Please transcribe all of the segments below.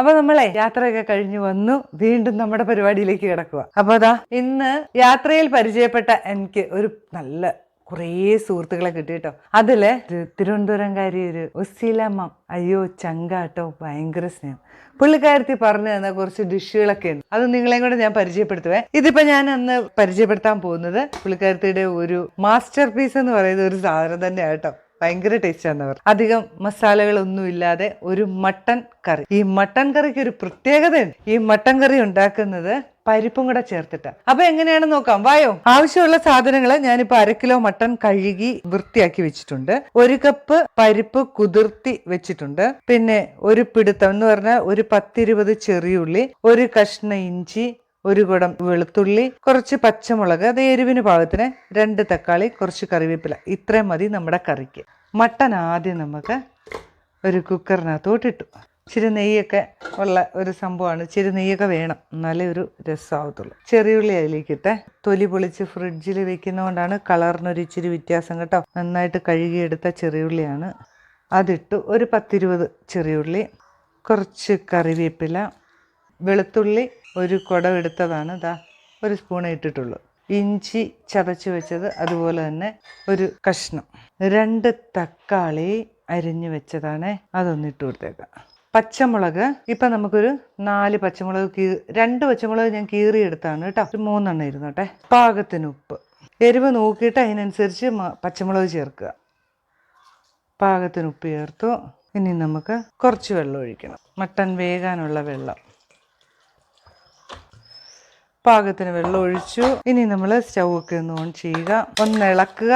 അപ്പൊ നമ്മളെ യാത്രയൊക്കെ കഴിഞ്ഞു വന്നു. വീണ്ടും നമ്മുടെ പരിപാടിയിലേക്ക് കിടക്കുക അപ്പൊ അതാ ഇന്ന് യാത്രയിൽ പരിചയപ്പെട്ട എനിക്ക് ഒരു നല്ല കുറേ സുഹൃത്തുക്കളെ കിട്ടി കേട്ടോ. അതിൽ തിരുവനന്തപുരംകാരി ഒരു ഒസിലമ്മ അയ്യോ ചങ്കാട്ടോ ഭയങ്കര സ്നേഹം. പുള്ളിക്കാരത്തി പറഞ്ഞു തന്ന കുറച്ച് ഡിഷുകളൊക്കെ ഉണ്ട്. അത് നിങ്ങളെയും കൂടെ ഞാൻ പരിചയപ്പെടുത്തുവേ. ഇതിപ്പോ ഞാൻ അന്ന് പരിചയപ്പെടുത്താൻ പോകുന്നത് പുള്ളിക്കാരത്തിയുടെ ഒരു മാസ്റ്റർ പീസ് എന്ന് പറയുന്ന ഒരു സാധനം തന്നെയാണ് കേട്ടോ. ഭയങ്കര ടേസ്റ്റ് ആണ് അവർ അധികം മസാലകളൊന്നും ഇല്ലാതെ ഒരു മട്ടൻ കറി. ഈ മട്ടൻ കറിക്ക് ഒരു പ്രത്യേകതയുണ്ട്. ഈ മട്ടൻ കറി ഉണ്ടാക്കുന്നത് പരിപ്പും കൂടെ ചേർത്തിട്ട്. അപ്പൊ എങ്ങനെയാണെന്ന് നോക്കാം. വായോ. ആവശ്യമുള്ള സാധനങ്ങൾ ഞാനിപ്പോ അര കിലോ മട്ടൻ കഴുകി വൃത്തിയാക്കി വെച്ചിട്ടുണ്ട്. ഒരു കപ്പ് പരിപ്പ് കുതിർത്തി വെച്ചിട്ടുണ്ട്. പിന്നെ ഒരു പിടുത്തം എന്ന് പറഞ്ഞാൽ ഒരു പത്തിരുപത് ചെറിയുള്ളി ഒരു കഷ്ണ ഇഞ്ചി ഒരു കുടം വെളുത്തുള്ളി കുറച്ച് പച്ചമുളക് അത് എരിവിന് പാകത്തിന് രണ്ട് തക്കാളി കുറച്ച് കറിവേപ്പില. ഇത്രയും മതി നമ്മുടെ കറിക്ക്. മട്ടൻ ആദ്യം നമുക്ക് ഒരു കുക്കറിനകത്തോട്ട് ഇട്ടു ഇച്ചിരി നെയ്യൊക്കെ ഉള്ള ഒരു സംഭവമാണ്. ഇച്ചിരി നെയ്യൊക്കെ വേണം. എന്നാലേ ഒരു രസമാവത്തുള്ളൂ ചെറിയുള്ളി അതിലേക്ക് ഇട്ടെ തൊലി പൊളിച്ച് ഫ്രിഡ്ജിൽ വെക്കുന്നതുകൊണ്ടാണ് കളറിനൊരു ഇച്ചിരി വ്യത്യാസം കേട്ടോ. നന്നായിട്ട് കഴുകിയെടുത്ത ചെറിയുള്ളിയാണ്. അതിട്ടു ഒരു പത്തിരുപത് ചെറിയുള്ളി കുറച്ച് കറിവേപ്പില വെളുത്തുള്ളി ഒരു കുടം എടുത്തതാണ്. ഇതാ ഒരു സ്പൂണേ ഇട്ടിട്ടുള്ളൂ. ഇഞ്ചി ചതച്ച് വെച്ചത് അതുപോലെ തന്നെ ഒരു കഷ്ണം. രണ്ട് തക്കാളി അരിഞ്ഞു വെച്ചതാണ്. അതൊന്നിട്ട് കൊടുത്തേക്കാം. പച്ചമുളക് ഇപ്പം നമുക്കൊരു നാല് പച്ചമുളക് കീ രണ്ട് പച്ചമുളക് ഞാൻ കീറിയെടുത്താണ് കേട്ടോ. ഒരു മൂന്നെണ്ണം ഇരുന്നോട്ടെ. പാകത്തിന് ഉപ്പ്. എരിവ് നോക്കിയിട്ട് അതിനനുസരിച്ച് പച്ചമുളക് ചേർക്കുക. പാകത്തിന് ഉപ്പ് ചേർത്തു. ഇനി നമുക്ക് കുറച്ച് വെള്ളം ഒഴിക്കണം. മട്ടൻ വേകാനുള്ള വെള്ളം. പാകത്തിന് വെള്ളം ഒഴിച്ചു ഇനി നമ്മൾ സ്റ്റൗ ഒക്കെ ഒന്ന് ഓൺ ചെയ്യുക. ഒന്ന് ഇളക്കുക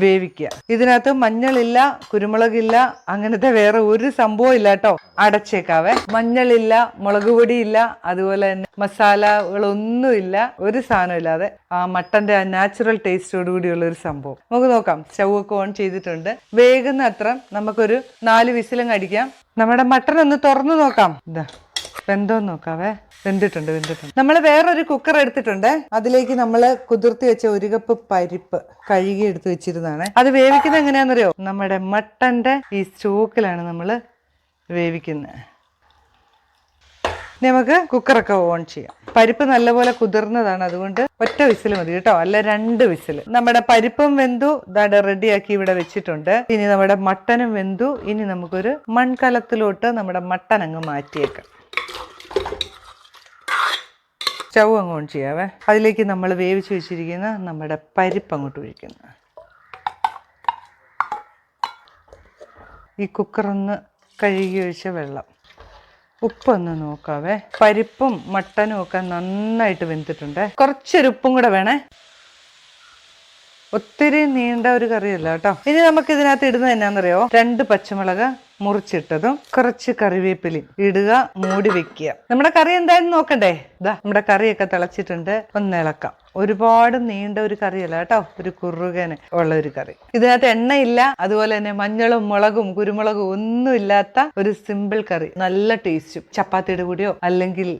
വേവിക്കുക. ഇതിനകത്ത് മഞ്ഞളില്ല കുരുമുളകില്ല അങ്ങനത്തെ വേറെ ഒരു സംഭവം ഇല്ല കേട്ടോ. അടച്ചേക്കാവേ. മഞ്ഞളില്ല മുളക് പൊടിയില്ല അതുപോലെ തന്നെ മസാലകളൊന്നുമില്ല ഒരു സാധനം ഇല്ലാതെ. ആ മട്ടന്റെ ആ നാച്ചുറൽ ടേസ്റ്റോട് കൂടിയുള്ള ഒരു സംഭവം. നമുക്ക് നോക്കാം. സ്റ്റൗ ഒക്കെ ഓൺ ചെയ്തിട്ടുണ്ട്. വേഗുന്ന അത്ര നമുക്കൊരു നാല് വിസിലും അടിക്കാം. നമ്മുടെ മട്ടൺ ഒന്ന് തുറന്നു നോക്കാം. ഇതാ വെന്തോന്ന് നോക്കാവേ. വെന്തിട്ടുണ്ട് വെന്തിട്ടുണ്ട്. നമ്മൾ വേറൊരു കുക്കർ എടുത്തിട്ടുണ്ട്. അതിലേക്ക് നമ്മൾ കുതിർത്തി വെച്ച ഒരു കപ്പ് പരിപ്പ് കഴുകി എടുത്ത് വെച്ചിരുന്നതാണ്. അത് വേവിക്കുന്നത് എങ്ങനെയാണെന്നറിയോ? നമ്മുടെ മട്ടന്റെ ഈ സ്റ്റോക്കിലാണ് നമ്മൾ വേവിക്കുന്നത് നമുക്ക് കുക്കറൊക്കെ ഓൺ ചെയ്യാം. പരിപ്പ് നല്ലപോലെ കുതിർന്നതാണ്. അതുകൊണ്ട് ഒറ്റ വിസിൽ മതി കേട്ടോ. അല്ല രണ്ട് വിസിൽ നമ്മുടെ പരിപ്പും വെന്തു. ദാടെ റെഡിയാക്കി ഇവിടെ വെച്ചിട്ടുണ്ട്. ഇനി നമ്മുടെ മട്ടനും വെന്തു. ഇനി നമുക്കൊരു മൺകലത്തിലോട്ട് നമ്മുടെ മട്ടൻ അങ്ങ് മാറ്റിയേക്കാം. സ്റ്റൗ അങ്ങ് ഓൺ ചെയ്യാവേ. അതിലേക്ക് നമ്മൾ വേവിച്ച് വെച്ചിരിക്കുന്ന നമ്മുടെ പരിപ്പ് അങ്ങോട്ട് ഒഴിക്കുന്നു. ഈ കുക്കറൊന്ന് കഴുകി ഒഴിച്ച വെള്ളം. ഉപ്പൊന്ന് നോക്കാവേ. പരിപ്പും മട്ടനും ഒക്കെ നന്നായിട്ട് വെന്തിട്ടുണ്ട്. കുറച്ചൊരു ഉപ്പും കൂടെ വേണേ. ഒത്തിരി നീണ്ട ഒരു കറിയല്ല കേട്ടോ. ഇനി നമുക്ക് ഇതിനകത്ത് ഇടുന്നത് എന്നാന്നറിയോ? രണ്ട് പച്ചമുളക് മുറിച്ചിട്ടതും കുറച്ച് കറിവേപ്പിലി ഇടുക മൂടി വെക്കുക. നമ്മുടെ കറി എന്തായാലും നോക്കണ്ടേ? ഇതാ നമ്മുടെ കറിയൊക്കെ തിളച്ചിട്ടുണ്ട്. ഒന്ന് ഇളക്കാം. ഒരുപാട് നീണ്ട ഒരു കറിയല്ല കേട്ടോ. ഒരു കുറുകന് ഉള്ള ഒരു കറി. ഇതിനകത്ത് എണ്ണയില്ല അതുപോലെ തന്നെ മഞ്ഞളും മുളകും കുരുമുളകും ഒന്നും ഇല്ലാത്ത ഒരു സിമ്പിൾ കറി. നല്ല ടേസ്റ്റും. ചപ്പാത്തിയുടെ കൂടെയോ അല്ലെങ്കിൽ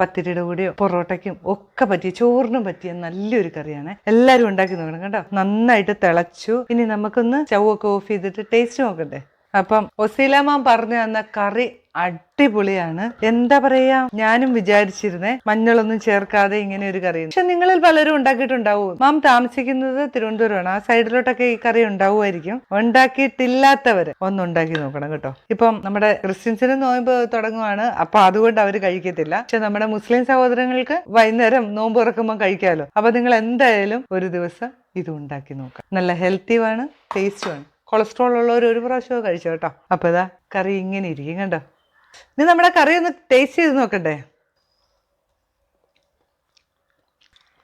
പത്തിരിയുടെ കൂടെയോ പൊറോട്ടയ്ക്കും ഒക്കെ പറ്റിയ ചോറിനും പറ്റിയ നല്ലൊരു കറിയാണ്. എല്ലാവരും ഉണ്ടാക്കി നോക്കണം കേട്ടോ. നന്നായിട്ട് തിളച്ചു. ഇനി നമുക്കൊന്ന് ചവൊക്കെ ഓഫ് ചെയ്തിട്ട് ടേസ്റ്റ് നോക്കട്ടെ അപ്പം ഒസീലാമാൻ പറഞ്ഞു തന്ന കറി അടിപൊളിയാണ്. എന്താ പറയാ? ഞാനും വിചാരിച്ചിരുന്നേ മഞ്ഞളൊന്നും ചേർക്കാതെ ഇങ്ങനെ ഒരു കറി പക്ഷെ നിങ്ങളിൽ പലരും ഉണ്ടാക്കിയിട്ടുണ്ടാവും. മാം താമസിക്കുന്നത് തിരുവനന്തപുരമാണ്. ആ സൈഡിലോട്ടൊക്കെ ഈ കറി ഉണ്ടാവുമായിരിക്കും. ഉണ്ടാക്കിയിട്ടില്ലാത്തവര് ഒന്ന് ഉണ്ടാക്കി നോക്കണം കേട്ടോ. ഇപ്പം നമ്മുടെ ക്രിസ്ത്യൻസിന് നോയമ്പ് തുടങ്ങുവാണ്. അപ്പൊ അതുകൊണ്ട് അവർ കഴിക്കത്തില്ല. പക്ഷെ നമ്മുടെ മുസ്ലിം സഹോദരങ്ങൾക്ക് വൈകുന്നേരം നോമ്പ് തുറക്കുമ്പോൾ കഴിക്കാമല്ലോ അപ്പൊ നിങ്ങൾ എന്തായാലും ഒരു ദിവസം ഇത് ഉണ്ടാക്കി നോക്കാം. നല്ല ഹെൽത്തിയുമാണ് ടേസ്റ്റുമാണ്. കൊളസ്ട്രോൾ ഉള്ളവർ ഒരു പ്രാവശ്യമൊക്കെ കഴിച്ചു കേട്ടോ. അപ്പോൾ ഇതാ കറി ഇങ്ങനെ ഇരിക്കും കണ്ടോ. നീ നമ്മുടെ കറി ഒന്ന് ടേസ്റ്റ് ചെയ്ത് നോക്കണ്ടേ.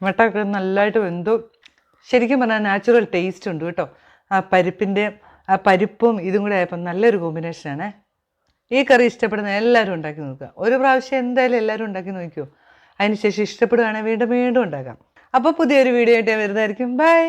മുട്ടൊക്കെ നല്ലതായിട്ട് വെന്തു. ശരിക്കും പറഞ്ഞാൽ നാച്ചുറൽ ടേസ്റ്റ് ഉണ്ട് കേട്ടോ. ആ പരിപ്പിന്റെ ആ പരിപ്പും ഇതും കൂടെ ആയപ്പോൾ നല്ലൊരു കോമ്പിനേഷനാണ് ഈ കറി ഇഷ്ടപ്പെടുന്ന എല്ലാവരും ഉണ്ടാക്കി നോക്കുക. ഒരു പ്രാവശ്യം എന്തായാലും എല്ലാവരും ഉണ്ടാക്കി നോക്കിയോ അതിനുശേഷം ഇഷ്ടപ്പെടുകയാണെങ്കിൽ വീണ്ടും വീണ്ടും ഉണ്ടാക്കാം. അപ്പോൾ പുതിയൊരു വീഡിയോ ആയിട്ട് വരുന്നതായിരിക്കും. ബൈ